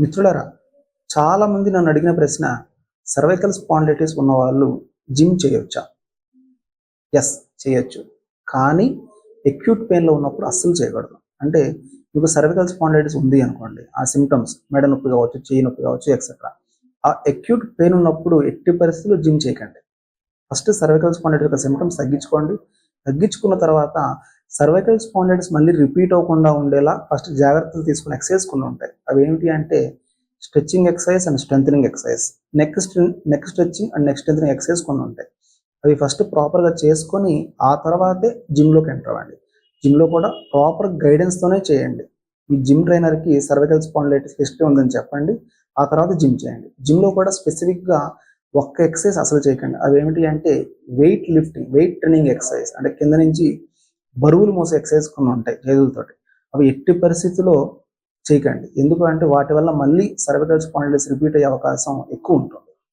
మిత్రులరా చాలా మంది నన్ను అడిగిన ప్రశ్న సర్వైకల్ స్పాండిలైటిస్ ఉన్నవాళ్ళు జిమ్ చేయొచ్చా? ఎస్ చేయొచ్చు. కానీ ఎక్యూట్ పెయిన్లో ఉన్నప్పుడు అస్సలు చేయకూడదు. అంటే మీకు సర్వికల్ స్పాండిలైటిస్ ఉంది అనుకోండి ఆ సిమ్టమ్స్ మెడ నొప్పి కావచ్చు చేయి నొప్పి కావచ్చు ఎక్సెట్రా ఆ ఎక్యూట్ పెయిన్ ఉన్నప్పుడు ఎట్టి పరిస్థితుల్లో జిమ్ చేయకండి. ఫస్ట్ సర్వికల్ స్పాండిలైటిస్ యొక్క సిమ్టమ్స్ తగ్గించుకోండి. తగ్గించుకున్న తర్వాత సర్వైకల్ స్పాండైటిస్ మళ్ళీ రిపీట్ అవ్వకుండా ఉండేలా ఫస్ట్ జాగ్రత్తలు తీసుకుని ఎక్సర్సైజ్ కొన్ని ఉంటాయి. అవి ఏమిటి అంటే stretching exercise and strengthening exercise. Neck neck stretching and neck strengthening exercise కొన్ని ఉంటాయి. అవి ఫస్ట్ ప్రాపర్గా చేసుకొని ఆ తర్వాతే జిమ్లోకి ఎంటర్ అవ్వండి. జిమ్లో కూడా ప్రాపర్ గైడెన్స్తోనే చేయండి. మీ జిమ్ ట్రైనర్కి సర్వైకల్ స్పాండైటిస్ హిస్టరీ ఉందని చెప్పండి. ఆ తర్వాత జిమ్ చేయండి. జిమ్లో కూడా స్పెసిఫిక్గా ఒక్క ఎక్సర్సైజ్ అసలు చేయకండి. అవి ఏమిటి అంటే weight lifting weight training exercise. అంటే కింద నుంచి బరువులు మోసే ఎక్సర్సైజ్ కొన్ని ఉంటాయి చేతులతోటి. అవి ఎట్టి పరిస్థితిలో చేయకండి. ఎందుకంటే వాటి వల్ల మళ్ళీ సర్వికల్ స్పాండిలైటిస్ రిపీట్ అయ్యే అవకాశం ఎక్కువ ఉంటుంది.